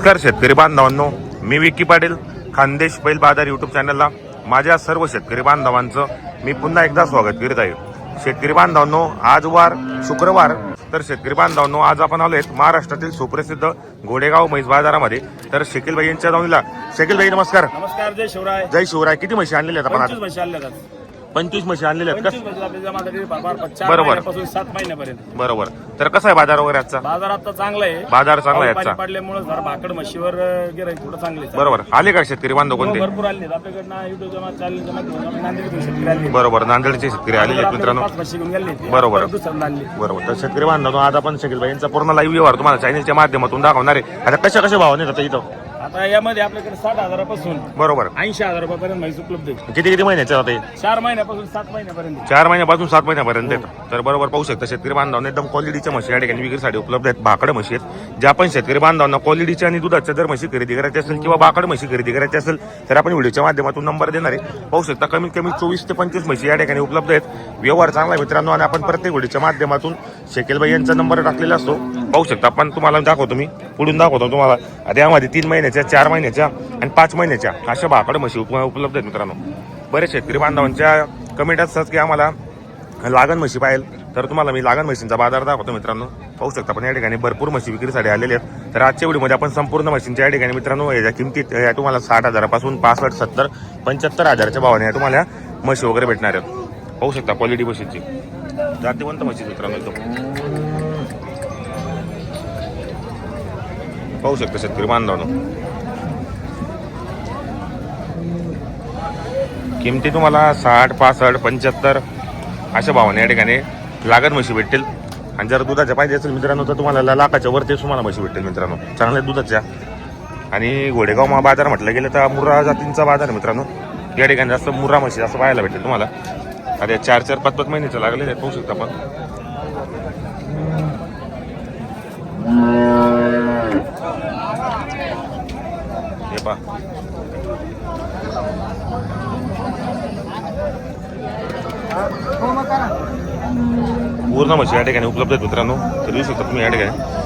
नमस्कार शेतकरी बांधवांनो मी विक्की पाटील खानदेश बैल बाजार युट्यूब चॅनलला माझ्या सर्व शेतकरी बांधवांचं मी पुन्हा एकदा स्वागत करीत आहे. शेतकरी बांधवांनो आज वार शुक्रवार. तर शेतकरी बांधवांनो आज आपण आलो आहेत महाराष्ट्रातील सुप्रसिद्ध घोडेगाव म्हैस बाजारामध्ये. तर शकील भाई यांच्या जाऊनला शकील भाई नमस्कार. नमस्कार जय शिवराय. जय शिवराय. किती म्हशी आणलेले आहेत आपण आज? पंचवीस म्हशी आणलेल्या आहेत पंचवीस आपल्या चार बरोबर. महिन्यापासून सात महिन्यापर्यंत. बरोबर. तर कसा आहे बाजार वगैरे आजचा? बाजार आता चांगला आहे. बाजार चांगला आहे पाऊस आजचा. पाणी पडल्यामुळे जरा भाकड म्हशीवर गिराईक थोडं चांगले बरोबर. आले का शेतकरी बांधव कोणते? भरपूर आले आपल्याकडनं युट्यूब जमा चालले जमा घेऊन आम्ही नांदेडकडून शेतकरी आले बरोबर. नांदेडचे शेतकरी आलेले आहेत मित्रांनो. पाच म्हशी घेऊन गेले ते. बरोबर. परत दुसऱ्यांदा आणले बरोबर. तर शेतकरी बांधव आज आपण शकील भाईंचा पूर्ण लाईव्ह व्यवहार तुम्हाला चॅनलच्या माध्यमातून दाखवणार आहे. आता कशा कशा भावाने जातात इथं? आता यामध्ये आपल्याकडे साठ हजारापासून बरोबर. ऐंशी हजार रुपयापर्यंत म्हैस उपलब्ध आहे. किती किती महिन्याचे चार महिन्यापासून सात महिन्यापर्यंत चार महिन्यापासून सात महिन्यापर्यंत येतं तर बरोबर पाहू शकता शेतकरी बांधवांना एकदम क्वालिटीच्या म्हशी या ठिकाणी विक्रीसाठी उपलब्ध आहेत. भाकड म्हशी आहेत. ज्या पण शेतकरी बांधवांना क्वालिटीच्या आणि दुधाच्या जर म्हशी खरेदी करायची असेल किंवा भाकड म्हशी खरेदी करायची असेल तर आपण व्हिडिओच्या माध्यमातून नंबर देणार आहे. पाहू शकता कमीत कमी चोवीस ते पंचवीस म्हशी या ठिकाणी उपलब्ध आहेत. व्यवहार चांगला आहे मित्रांनो आणि आपण प्रत्येक व्हिडिओच्या माध्यमातून शेकेलबाई यांचा नंबर टाकलेला असतो. पाहू शकता. पण तुम्हाला दाखवतो मी. पुढून दाखवतो तुम्हाला. आता यामध्ये तीन महिन्याच्या चार महिन्याच्या आणि पाच महिन्याच्या अशा भाकड म्हशी उपलब्ध आहेत मित्रांनो. बरेच शेतकरी बांधवांच्या कमेंट असतात की आम्हाला लागण म्हशी पाहिजे. तर तुम्हाला मी लागण म्हशींचा बाजार दाखवतो मित्रांनो. पाहू शकता पण या ठिकाणी भरपूर म्हशी विक्रीसाठी आलेले आहेत. तर आजच्या व्हिडिओमध्ये आपण संपूर्ण म्हशींच्या या ठिकाणी मित्रांनो याच्या किमतीत या तुम्हाला साठ हजारापासून पासष्ट सत्तर पंच्याहत्तर हजाराच्या भावाने या तुम्हाला म्हशी वगैरे भेटणार आहेत. पाहू शकता क्वालिटी म्हशींची. जातीवंत म्हशी मित्रांनो एकदम. पाहू शकता शेतकरी बांधवांनो किमती तुम्हाला साठ पासष्ट पंच्याहत्तर अशा भावाने या ठिकाणी लागत म्हशी भेटतील आणि जर दुधाच्या पाहिजे असेल मित्रांनो तर तुम्हाला लाखाच्या वरती तुम्हाला म्हशी भेटतील मित्रांनो चांगल्या दुधाच्या आणि घोडेगाव मा- बाजार म्हटलं गेलं तर मुर्रा जातींचा बाजार मित्रांनो या ठिकाणी जास्त मुर्रा म्हशी असं पाहायला भेटेल तुम्हाला अरे या चार चार पाच पाच महिन्याचं लागले आहेत पाहू शकता आपण हे पहा. पूर्ण म्हशी या ठिकाणी उपलब्ध आहेत मित्रांनो. तर येऊ शकता तुम्ही या ठिकाणी.